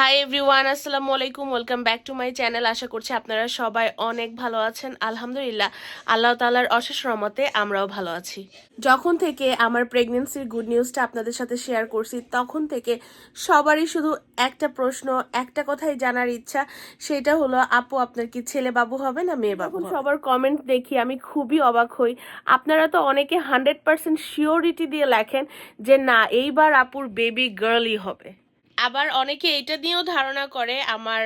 High everyone আসসালামু আলাইকুম welcome back to my channel আশা করছি আপনারা সবাই অনেক ভালো আছেন। আলহামদুলিল্লাহ আল্লাহ তালার অশেষ রহমতে আমরাও ভালো আছি। যখন থেকে আমার প্রেগনেন্সির গুড নিউজটা আপনাদের সাথে শেয়ার করছি তখন থেকে সবারই শুধু একটা প্রশ্ন একটা কথাই জানার ইচ্ছা। সেটা হলো আপু আপনার কি ছেলে বাবু হবে না মেয়ে বাবু সবার কমেন্ট দেখি আমি খুবই অবাক হই। আপনারা তো অনেকে হান্ড্রেড পার্সেন্ট শিওরিটি দিয়ে লেখেন যে না এইবার আপুর বেবি গার্লই হবে। আবার অনেকে এটা নিয়েও ধারণা করে আমার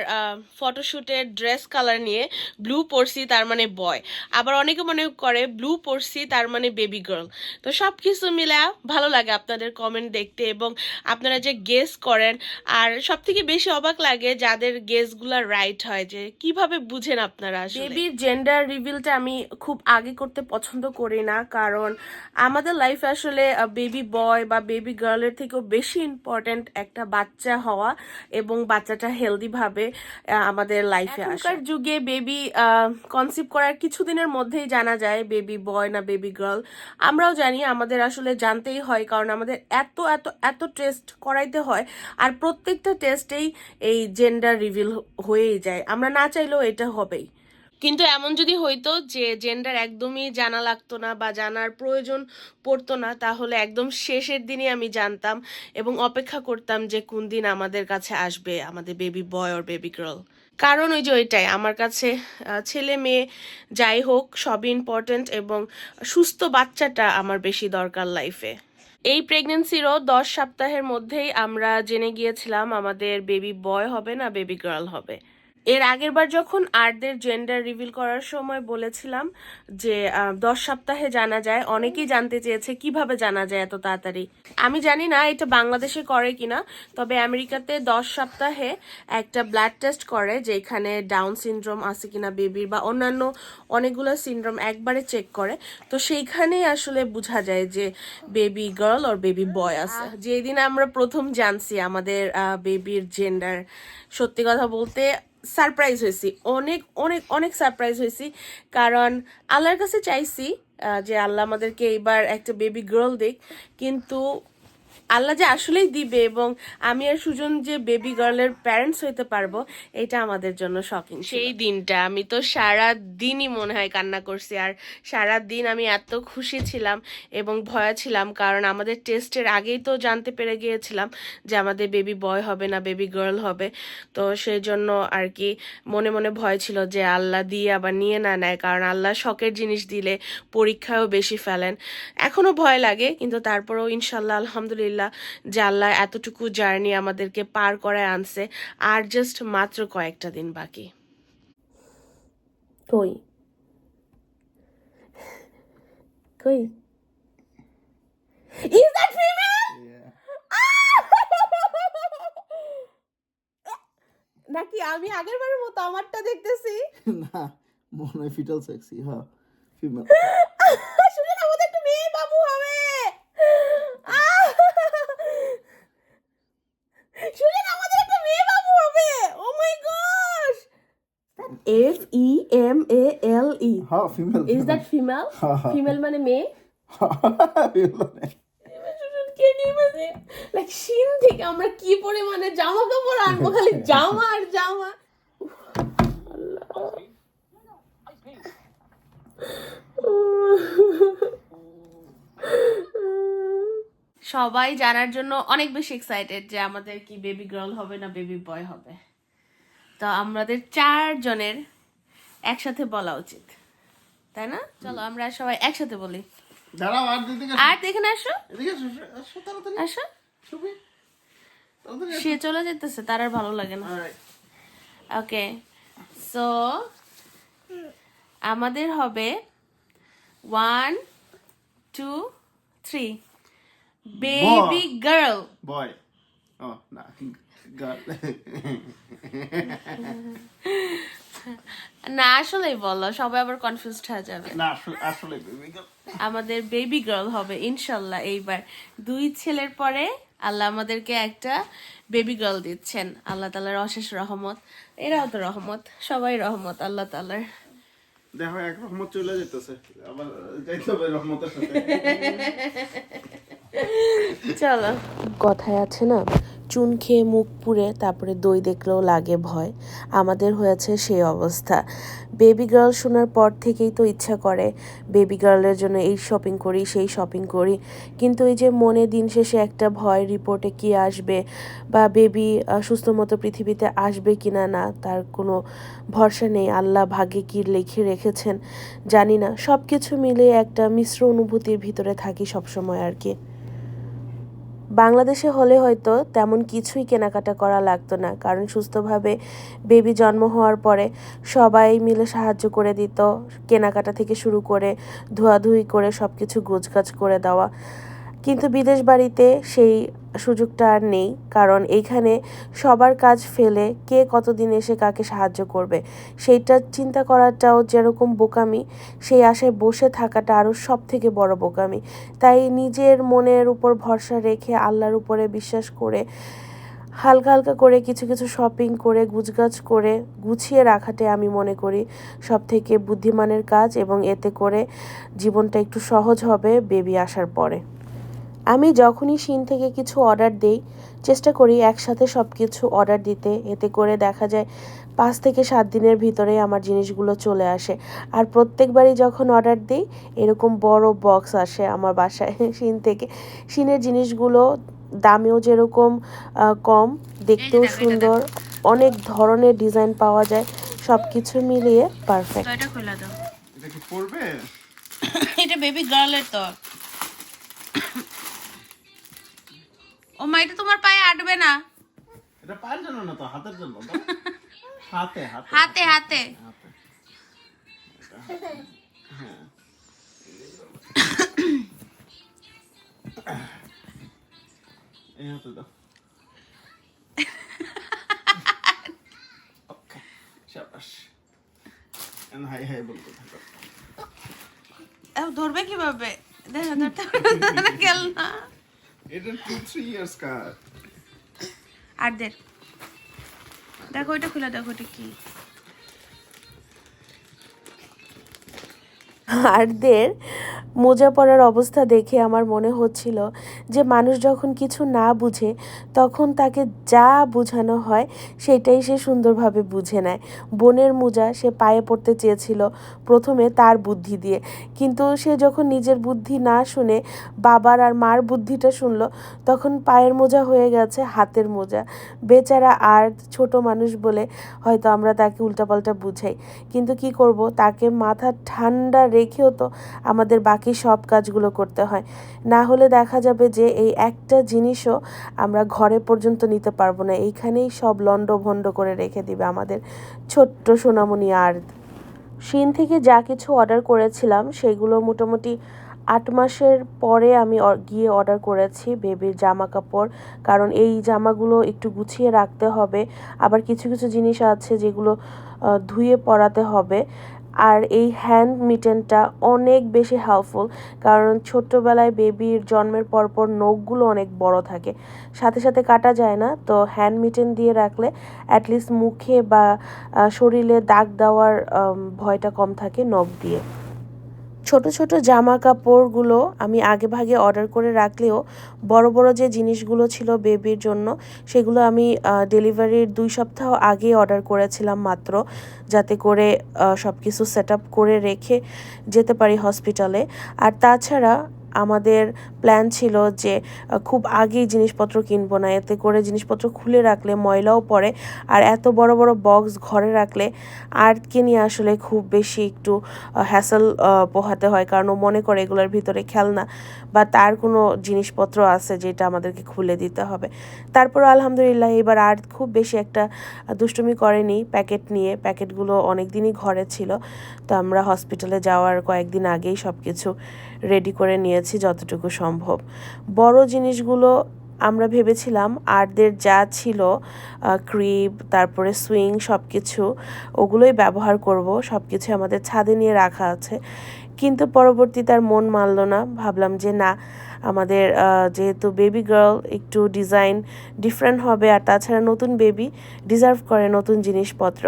ফটোশ্যুটের ড্রেস কালার নিয়ে ব্লু পরছি তার মানে বয়। আবার অনেকে মনে করে ব্লু পরছি তার মানে বেবি গার্ল। তো সব কিছু মিলে ভালো লাগে আপনাদের কমেন্ট দেখতে এবং আপনারা যে গেস করেন, আর সব থেকে বেশি অবাক লাগে যাদের গেসগুলো রাইট হয় যে কীভাবে বুঝেন আপনারা বেবির জেন্ডার রিভিলটা আমি খুব আগে করতে পছন্দ করি না, কারণ আমাদের লাইফে আসলে বেবি বয় বা বেবি গার্লের থেকেও বেশি ইম্পর্ট্যান্ট একটা বাচ্চা। হওয়া এবং বাচ্চাটা হেলদি ভাবে আমাদের লাইফে আসার যুগে বেবি কনসিভ করার কিছুদিনের মধ্যেই জানা যায় বেবি বয় না বেবি গার্ল আমরাও জানি, আমাদের আসলে জানতেই হয়, কারণ আমাদের এত এত এত টেস্ট করাইতে হয়, আর প্রত্যেকটা টেস্টেই এই জেন্ডার রিভিল হয়েই যায়। আমরা না চাইলেও এটা হবেই। কিন্তু এমন যদি হইতো যে জেন্ডার একদমই জানা লাগতো না বা জানার প্রয়োজন পড়তো না, তাহলে একদম শেষের দিনই আমি জানতাম এবং অপেক্ষা করতাম যে কোন দিন আমাদের কাছে আসবে আমাদের বেবি বয় ওর বেবি গার্ল কারণ ওই যে ওইটাই, আমার কাছে ছেলে মেয়ে যাই হোক, সবই ইম্পর্ট্যান্ট এবং সুস্থ বাচ্চাটা আমার বেশি দরকার লাইফে এই প্রেগনেন্সিরও দশ সপ্তাহের মধ্যেই আমরা জেনে গিয়েছিলাম আমাদের বেবি বয় হবে না বেবি গার্ল হবে। এর আগের বার যখন আর্টদের জেন্ডার রিভিল করার সময় বলেছিলাম যে দশ সপ্তাহে জানা যায়, অনেকেই জানতে চেয়েছে কীভাবে জানা যায় এত তাড়াতাড়ি। আমি জানি না এটা বাংলাদেশে করে কিনা, তবে আমেরিকাতে দশ সপ্তাহে একটা ব্লাড টেস্ট করে, যেখানে ডাউন সিনড্রোম আছে কিনা বেবির বা অন্যান্য অনেকগুলো সিনড্রোম একবারে চেক করে। তো সেইখানেই আসলে বোঝা যায় যে বেবি গার্ল ওর বেবি বয় আছে। যেদিন আমরা প্রথম জানছি আমাদের বেবির জেন্ডার সত্যি কথা বলতে সারপ্রাইজ হয়েছি। অনেক অনেক অনেক সারপ্রাইজ হয়েছি। কারণ আল্লাহর কাছে চাইছি যে আল্লাহ আমাদেরকে এইবার একটা বেবি গার্ল দিক। কিন্তু আল্লাহ যে আসলেই দিবে এবং আমি আর সুজন যে বেবি গার্লের প্যারেন্টস হইতে পারব, এটা আমাদের জন্য শকিং সেই দিনটা আমি তো সারা দিনই মনে হয় কান্না করছি আর সারা দিন আমি এত খুশি ছিলাম এবং ভয়া ছিলাম কারণ আমাদের টেস্টের আগেই তো জানতে পেরে গিয়েছিলাম যে আমাদের বেবি বয় হবে না বেবি গার্ল হবে। তো সেই জন্য আর কি মনে মনে ভয় ছিল যে আল্লাহ দিয়ে আবার নিয়ে না নেয়, কারণ আল্লাহ শখের জিনিস দিলে পরীক্ষায়ও বেশি ফেলেন। এখনও ভয় লাগে, কিন্তু তারপরেও ইনশাল্লাহ, আলহামদুলিল্লাহ যে আল্লাহ এতটুকু জার্নি আমাদেরকে পার করায় আনছে। আর জাস্ট মাত্র কয়েকটা দিন বাকি। কই? কই? ইজ দ্যাট ফিমেল নাকি আমি আগের বারের মতো আমারটা দেখতেছি? না মনে হয় ফিটাল সেক্সি হ্যাঁ ফিমেল সুজন আমাদের একটা মেয়ে বাবু হবে। সুজন আমাদের একটা মেয়ে বাবু হবে। Oh my গশ F E M A L E হ্যাঁ female is that female female মানে মেয়ে? লাইক শিন থেকে আমরা কি পরিমাণে জামা কাপড় আনব? খালি জামা আর জামা। সবাই জানার জন্য অনেক বেশি এক্সাইটেড যে আমাদের কি বেবি গার্ল হবে না বেবি বয় হবে। তো আমাদের চারজনের একসাথে বলা উচিত। তাই না? চলো আমরা সবাই একসাথে বলি। দাঁড়াও আর দিদিকে আর এখানে আসো। আসো, তাড়াতাড়ি। আসো। সে চলে যেতেছে তার আর ভালো লাগে না। ওকে সো আমাদের হবে one two three baby girl boy ও না গার্ল না আসলেই বলো সবাই আবার কনফিউজড হয়ে যাবে। না আসলে আসলে বেবি গার্ল আমাদের বেবি গার্ল হবে ইনশাল্লাহ এইবার। দুই ছেলের পরে আল্লাহ আমাদেরকে একটা বেবি গার্ল দিচ্ছেন। আল্লাহ তালার অশেষ রহমত। এরাও তো রহমত সবাই রহমত আল্লাহ তালার দেখো এক রহমত চলে যেতেছে। আবার যাইতে হবে রহমতের সাথে। চলো। কথায় আছে না, চুন খেয়ে মুখ পুড়ে তারপরে দই দেখলেও লাগে ভয়। আমাদের হয়েছে সেই অবস্থা। বেবি গার্ল শোনার পর থেকেই তো ইচ্ছা করে। বেবি গার্লের জন্য এই শপিং করি, সেই শপিং করি। কিন্তু এই যে মনে দিন শেষে একটা ভয় রিপোর্টে কি আসবে বা বেবি সুস্থ মতো পৃথিবীতে আসবে কি না না, তার কোনো ভরসা নেই। আল্লাহ ভাগ্যে কি লিখে রেখেছেন জানি না। সব কিছু মিলে একটা মিশ্র অনুভূতির ভিতরে থাকি সবসময় আর কি। বাংলাদেশে হলে হয়তো তেমন কিছুই কেনাকাটা করা লাগতো না। কারণ সুস্থভাবে বেবি জন্ম হওয়ার পরে সবাই মিলে সাহায্য করে দিত, কেনাকাটা থেকে শুরু করে ধোয়াধুয়ি করে সব কিছু গোছগাছ করে দেওয়া। কিন্তু বিদেশ বাড়িতে সেই সুযোগটা আর নেই, কারণ এইখানে সবার কাজ ফেলে কে কতদিন এসে কাকে সাহায্য করবে। সেইটা চিন্তা করাটাও যেরকম বোকামি, সেই আশায় বসে থাকাটা আরও সব থেকে বড় বোকামি। তাই নিজের মনের উপর ভরসা রেখে আল্লাহর উপরে বিশ্বাস করে, হালকা হালকা করে কিছু কিছু শপিং করে, গুছগাছ করে গুছিয়ে রাখাটাই আমি মনে করি সব থেকে বুদ্ধিমানের কাজ এবং এতে করে জীবনটা একটু সহজ হবে বেবি আসার পরে। আমি যখনই শিন থেকে কিছু অর্ডার দেই চেষ্টা করি একসাথে সব কিছু অর্ডার দিতে। এতে করে দেখা যায় পাঁচ থেকে সাত দিনের ভিতরে আমার জিনিসগুলো চলে আসে। আর প্রত্যেকবারই যখন অর্ডার দিই এরকম বড় বক্স আসে আমার বাসায় শিন থেকে। শিনের জিনিসগুলো দামেও যেরকম কম দেখতেও সুন্দর। অনেক ধরনের ডিজাইন পাওয়া যায়। সব কিছু মিলিয়ে পারফেক্ট এটা খুলে দাও। এটা কি পড়বে এটা বেবি গার্লের তো ও মা এটা তোমার পায়ে আটবে না। এটা পায়ের জন্য না তো হাতের জন্য হাতে হাতে। হাতে হাতে। হাতে। এই হাতে দাও। ওকে শাবাশ এখন হাই হাই বলতে থাকো। ধরবে কীভাবে? দেখো ধরতে পারবে না গেল না। এটা টু থ্রি ইয়ার্স কার? আর দের দেখো এটা খুলে দেখো ওটা কি? আরদের মোজা পড়ার অবস্থা দেখে আমার মনে হচ্ছিল যে মানুষ যখন কিছু না বুঝে তখন তাকে যা বোঝানো হয় সেটাই সে সুন্দরভাবে বুঝে নেয়। বোনের মোজা সে পায়ে পড়তে চেয়েছিল প্রথমে তার বুদ্ধি দিয়ে। কিন্তু সে যখন নিজের বুদ্ধি না শুনে বাবার আর মার বুদ্ধিটা শুনলো, তখন পায়ের মোজা হয়ে গেছে হাতের মোজা। বেচারা আর ছোট মানুষ বলে হয়তো আমরা তাকে উল্টাপাল্টা বুঝাই। কিন্তু কি করব? তাকে মাথা ঠান্ডা রেখেও তো আমাদের বাকি সব কাজগুলো করতে হয়। না হলে দেখা যাবে যে এই একটা জিনিসও আমরা ঘরে পর্যন্ত নিতে পারব না। এইখানেই সব লন্ড ভন্ড করে রেখে দিবে আমাদের ছোট্ট সোনামণি আর্থ শিন থেকে যা কিছু অর্ডার করেছিলাম, সেগুলো মোটামুটি আট মাসের পরে আমি গিয়ে অর্ডার করেছি বেবির জামা কাপড় কারণ এই জামাগুলো একটু গুছিয়ে রাখতে হবে। আবার কিছু কিছু জিনিস আছে যেগুলো ধুয়ে পরাতে হবে। আর এই হ্যান্ড মিটেনটা অনেক বেশি হেল্পফুল কারণ ছোট্টবেলায় বেবির জন্মের পরপর নখগুলো অনেক বড় থাকে। সাথে সাথে কাটা যায় না, তো হ্যান্ড মিটেন দিয়ে রাখলে অ্যাটলিস্ট মুখে বা শরীরে দাগ দেওয়ার ভয়টা কম থাকে নখ দিয়ে। ছোট ছোট জামা কাপড়গুলো আমি আগে ভাগে অর্ডার করে রাখলেও বড় বড় যে জিনিসগুলো ছিল বেবির জন্য, সেগুলো আমি ডেলিভারির দুই সপ্তাহ আগে অর্ডার করেছিলাম মাত্র, যাতে করে সব কিছু সেট করে রেখে যেতে পারি হসপিটালে। আর তাছাড়া আমাদের প্ল্যান ছিল যে খুব আগেই জিনিসপত্র কিনবো না। এতে করে জিনিসপত্র খুলে রাখলে ময়লাও পড়ে। আর এত বড় বড় বক্স ঘরে রাখলে আর্টকে নিয়ে আসলে খুব বেশি একটু হ্যাসেল পোহাতে হয়। কারণ ও মনে করে এগুলোর ভিতরে খেলনা বা তার কোনো জিনিসপত্র আছে যেটা আমাদেরকে খুলে দিতে হবে। তারপর আলহামদুলিল্লাহ এবার আর্ট খুব বেশি একটা দুষ্টুমি করেনি প্যাকেট নিয়ে। প্যাকেটগুলো অনেক দিনই ঘরে ছিল। তো আমরা হসপিটালে যাওয়ার কয়েকদিন আগেই সব কিছু রেডি করে নিয়েছি যতটুকু সম্ভব। বড় জিনিসগুলো আমরা ভেবেছিলাম আরদের যা ছিল ক্রিপ, তারপরে সুইং সব কিছু ওগুলোই ব্যবহার করব সব কিছু আমাদের ছাদে নিয়ে রাখা আছে। কিন্তু পরবর্তী তার মন মানল না, ভাবলাম যে না আমাদের যেহেতু বেবি গার্ল একটু ডিজাইন ডিফারেন্ট হবে। আর তাছাড়া নতুন বেবি ডিজার্ভ করে নতুন জিনিসপত্র।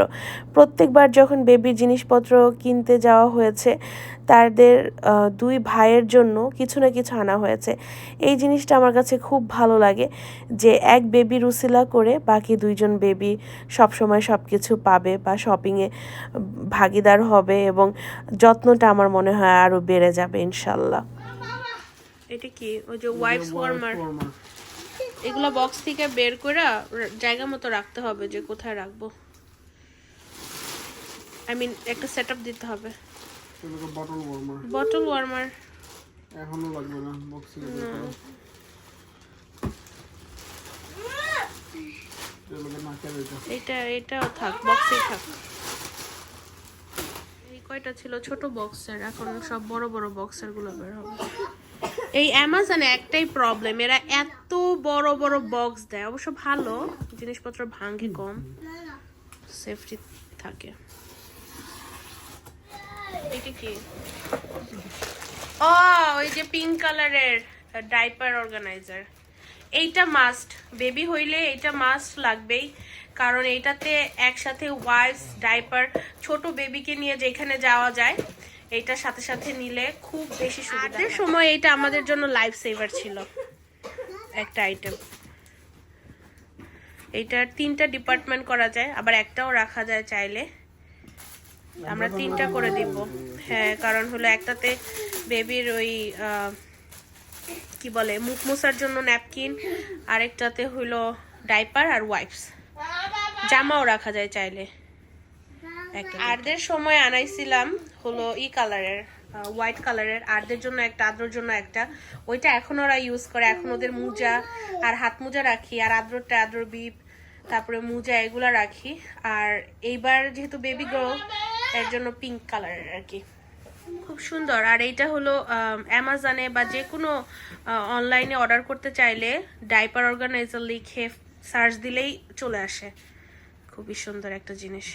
প্রত্যেকবার যখন বেবির জিনিসপত্র কিনতে যাওয়া হয়েছে, তাদের দুই ভাইয়ের জন্য কিছু না কিছু আনা হয়েছে। এই জিনিসটা আমার কাছে খুব ভালো লাগে যে এক বেবি রুসিলা করে বাকি দুইজন বেবি সবসময় সব কিছু পাবে বা শপিংয়ে ভাগিদার হবে এবং যত্নটা আমার মনে হয় আরও বেড়ে যাবে, ইনশাল্লাহ। এটা কি? ওই যে ওয়াইপস ওয়ার্মার। এগুলো বক্স থেকে বের করে জায়গা মতো রাখতে হবে যে কোথায় রাখব। আই মিন একটা সেট দিতে হবে। বটল ওয়ার্মার বটল ওয়ার্মার এখনও লাগবে না বক্সে এটা এটাও থাক বক্সেই থাক। এই কয়টা ছিল? ছোট বক্সের এখন সব বড় বড় বক্সেরগুলো বের হবে। এই অ্যামাজনে একটাই প্রবলেম এরা এত বড় বড় বক্স দেয়, অবশ্য ভালো, জিনিসপত্র ভাঙে কম সেফটি থাকে। ও ওই যে পিঙ্ক কালারের ডাইপার অর্গানাইজার এইটা মাস্ট বেবি হইলে এটা মাস্ট লাগবেই, কারণ এইটাতে একসাথে ওয়াইপস ডাইপার ছোট বেবিকে নিয়ে যেখানে যাওয়া যায় এইটার সাথে সাথে নিলে খুব বেশি সুবিধা সময় এটা আমাদের জন্য লাইফ সেভার ছিল। একটা আইটেম এইটার তিনটা ডিপার্টমেন্ট করা যায় আবার একটাও রাখা যায় চাইলে। আমরা তিনটা করে দিব। হ্যাঁ কারণ হলো একটাতে বেবির ওই কি বলে মুখ মোছার জন্য ন্যাপকিন আরেকটাতে হলো ডাইপার আর ওয়াইপস জামাও রাখা যায় চাইলে। আরদের সময় আনাইছিলাম হলো ই কালারের হোয়াইট কালারের, আরদের জন্য একটা, আদ্রর জন্য একটা। ওইটা এখন ওরা ইউজ করে, এখন ওদের মোজা আর হাত মোজা রাখি, আর আদ্রটা আদ্র বিপ, তারপরে মোজা এগুলা রাখি। আর এইবার যেহেতু বেবি গ্রো এর জন্য পিঙ্ক কালারের আর কি। খুব সুন্দর। আর এইটা হলো অ্যামাজনে বা যে কোনো অনলাইনে অর্ডার করতে চাইলে ডাইপার অর্গানাইজার লিখে সার্চ দিলেই চলে আসে। খুবই সুন্দর একটা জিনিস।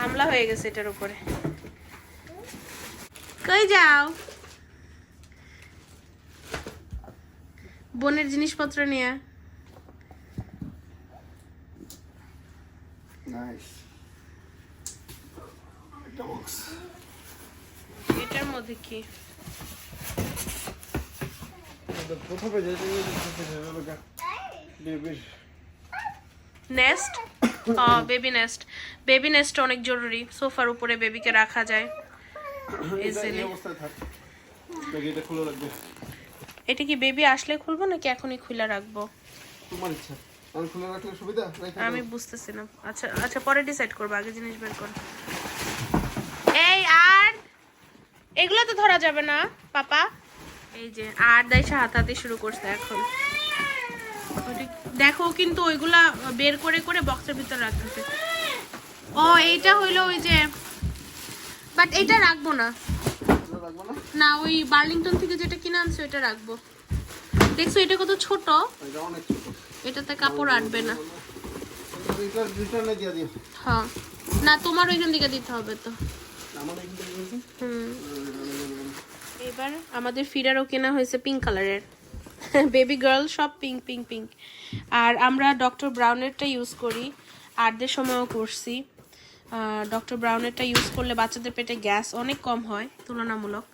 হামলা হয়ে গেছে এটার উপরে। কই যাও? বোনের জিনিসপত্র নিয়ে এটার মধ্যে কি? Nest? Baby nest baby nest অনেক জরুরি। সোফার উপরে বেবিকে রাখা যায়। এটা কি বেবি আসলে খুলবো নাকি এখনই খুলে রাখব? তোমার ইচ্ছা। আমি বুঝতেছি না। আচ্ছা আচ্ছা পরে ডিসাইড করব আগে জিনিস বের কর। এই আর? এগুলো তো ধরা যাবে না পাপা। এই যে আর দাইসা হাতাতে শুরু করছে এখন। দেখো কিন্তু ওইগুলা বের করে করে বক্সের ভিতর রাখতেছে ও, এইটা হইল ওই যে বাট এটা রাখব না। না, ওই বার্লিংটন থেকে যেটা কিনে আনছে ওইটা রাখব। দেখছ, এটা কত ছোট? এটাতে কাপড় আটবে না। হ্যাঁ। না, তোমার ওইখান থেকে দিতে হবে তো। হুম। এবার আমাদের ফিরারও কেনা হয়েছে পিঙ্ক কালারের বেবি গার্ল সব পিঙ্ক পিঙ্ক পিঙ্ক আর আমরা ডক্টর ব্রাউনেরটা ইউজ করি, আটদের সময়ও করছি। ডক্টর ব্রাউনেরটা ইউজ করলে বাচ্চাদের পেটে গ্যাস অনেক কম হয়, তুলনামূলক।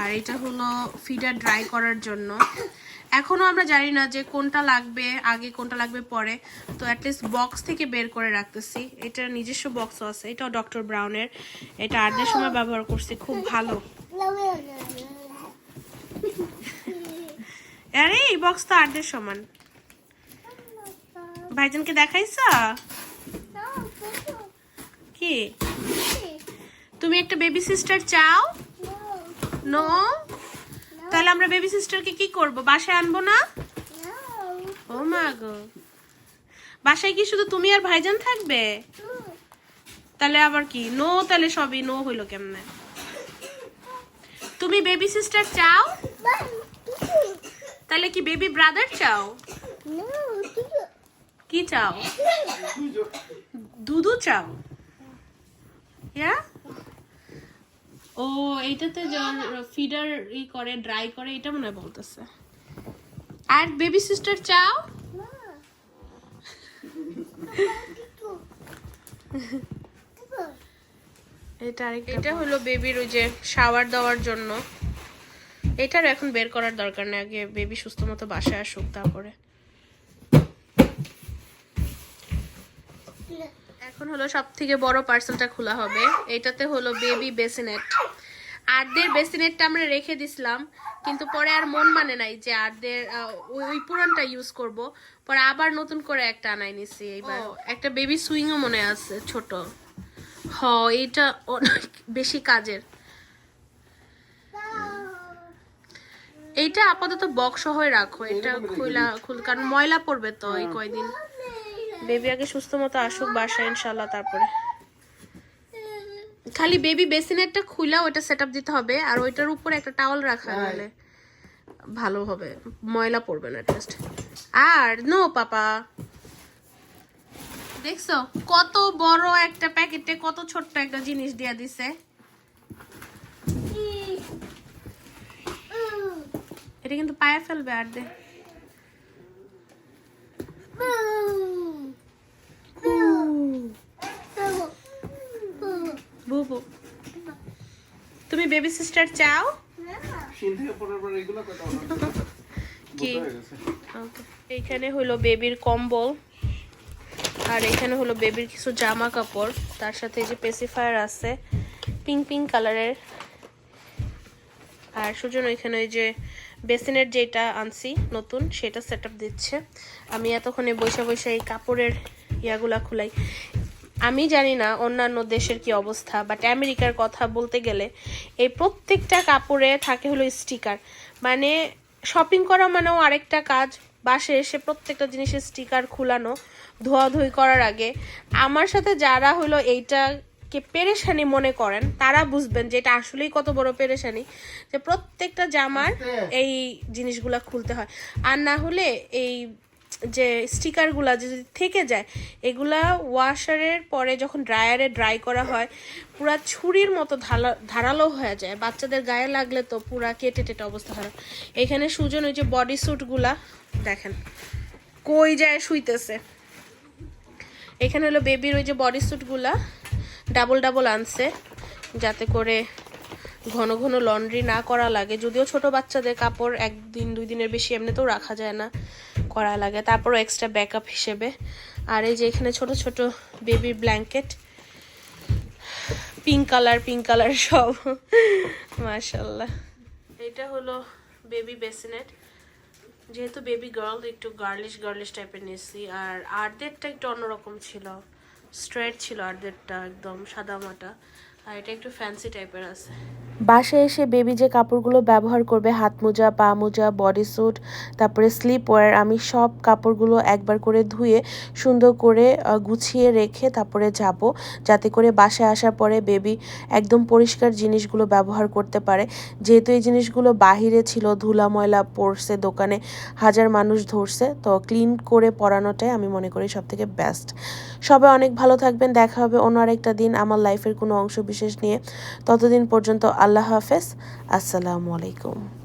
আর এটা হলো ফিডার ড্রাই করার জন্য। এখনও আমরা জানি না যে কোনটা লাগবে, আগে কোনটা লাগবে, পরে। তো অ্যাটলিস্ট বক্স থেকে বের করে রাখতেছি। এটা নিজস্ব বক্সও আছে, এটাও ডক্টর ব্রাউনের এটা আটদের সময় ব্যবহার করছি, খুব ভালো। আরে এই বক্স তো আটদের সমান। ভাইজানকে দেখাইছা? কি? তুমি একটা বেবি সিস্টার চাও? নো তাহলে আমরা বেবি সিস্টারকে কি করব? বাসায় আনব না? ও মা গো। বাসায় কি শুধু তুমি আর ভাইজান থাকবে? তাহলে আবার কি? নো তাহলে সবই নো হইল কেমনে? তুমি বেবি সিস্টার চাও? তাহলে কি বেবি ব্রাদার চাও? কি চাও? দুধু চাও? ইয়া ও এইটাতে ফিডার ই করে ড্রাই করে এটা মনে হয় বলতেছে। আর বেবি সিস্টার চাও? এটা এটা হলো বেবির ওই যে শাওয়ার দেওয়ার জন্য। এটার এখন বের করার দরকার নেই। আগে বেবি সুস্থ মতো বাসায় আসুক তারপরে। এখন হলো সব থেকে বড় পার্সেলটা খোলা হবে। এটাতে হলো বেবি বেসিনেট আর্টদের বেসিনেটটা আমরা রেখে দিছিলাম কিন্তু পরে আর মন মানে নাই যে আর্টদের ওই ওই পুরানটা ইউজ করব। পরে আবার নতুন করে একটা আনাই নিছি এইবার। একটা বেবি সুইংও মনে আছে ছোট। হ এইটা অনেক বেশি কাজের। এইটা আপাতত বক্স হয়ে রাখো। এটা খুলা খুল কারণ ময়লা পড়বে তো এই কয়দিন। বেবি আগে সুস্থ মতো আসুক বাসায় ইনশাল্লাহ তারপরে। খালি বেবি বেসিনেরটা খুলা ওটা সেটআপ দিতে হবে। আর ওইটার উপরে একটা টাওয়াল রাখা গেলে ভালো হবে। ময়লা পড়বে না টেস্ট আর নো পাপা। দেখছ? কত বড় একটা প্যাকেটে কত ছোট্ট একটা জিনিস দিয়া দিছে। এটা কিন্তু পায়ে ফেলবে আর দে। তুমি বেবি সিস্টার চাও? কি. এইখানে হলো বেবির কম্বল, আর এখানে হলো বেবির কিছু জামা কাপড়, তার সাথে যে পেসিফায়ার আছে পিঙ্ক পিঙ্ক কালারের আর সুজন ওইখানে ওই যে বেসিনের যেটা আনছি, নতুন, সেটা সেট দিচ্ছে। আমি এতক্ষণে বৈশা বৈশা এই কাপড়ের ইয়াগুলা খুলাই। আমি জানি না অন্যান্য দেশের কি অবস্থা বাট আমেরিকার কথা বলতে গেলে এই প্রত্যেকটা কাপড়ে থাকে হলো স্টিকার মানে শপিং করা মানেও আরেকটা কাজ, বাসে এসে প্রত্যেকটা জিনিসের স্টিকার খুলানো ধোয়াধুয়ি করার আগে। আমার সাথে যারা হলো এইটাকে পেরেশানি মনে করেন তারা বুঝবেন যে এটা আসলেই কত বড় পেরেশানি যে প্রত্যেকটা জামার এই জিনিসগুলা খুলতে হয়। আর না হলে এই যে স্টিকারগুলা যদি থেকে যায় এগুলা ওয়াশারের পরে যখন ড্রায়ারে ড্রাই করা হয় পুরা ছুরির মতো ধালা ধারালো হয়ে যায়। বাচ্চাদের গায়ে লাগলে তো পুরা কেটে টেটে অবস্থা খারাপ। এখানে সুজন ওই যে বডি স্যুটগুলা দেখেন কই যায় শুইতেছে। এখানে হলো বেবির ওই যে বডি স্যুটগুলা ডাবল ডাবল আনছে, যাতে করে ঘন ঘন লন্ড্রি না করা লাগে। যদিও ছোট বাচ্চাদের কাপড় একদিন, দুই দিনের বেশি এমনিতেও রাখা যায় না, করা লাগে। তারপরও এক্সট্রা ব্যাকআপ হিসেবে। আর এই যে এখানে ছোট ছোট বেবির blanket pink colour pink colour সব। মাশাল্লাহ এটা হলো বেবি বেসিনেট যেহেতু বেবি গার্ল একটু গার্লিশ গার্লিশ টাইপের নিয়েছি। আর আর্ধেরটা একটু অন্যরকম ছিল। স্ট্রেট ছিল আর্ধেকটা একদম সাদা মাটা। আর এটা একটু ফ্যান্সি টাইপের আছে। বাসায় এসে বেবি যে কাপড়গুলো ব্যবহার করবে, হাত মোজা, পা মোজা বডি স্যুট তারপরে স্লিপ ওয়্যার আমি সব কাপড়গুলো একবার করে ধুয়ে, সুন্দর করে গুছিয়ে রেখে তারপরে যাব। যাতে করে বাসায় আসার পরে বেবি একদম পরিষ্কার জিনিসগুলো ব্যবহার করতে পারে। যেহেতু এই জিনিসগুলো বাহিরে ছিল, ধুলা, ময়লা পড়ছে দোকানে হাজার মানুষ ধরছে, তো ক্লিন করে পরানোটাই আমি মনে করি সব থেকে বেস্ট সবাই অনেক ভালো থাকবেন, দেখা হবে অন্য আরেকটা দিন। আমার লাইফের কোনো অংশ বিশেষ নিয়ে ততদিন পর্যন্ত আল্লাহ হাফেজ। আসসালামু আলাইকুম।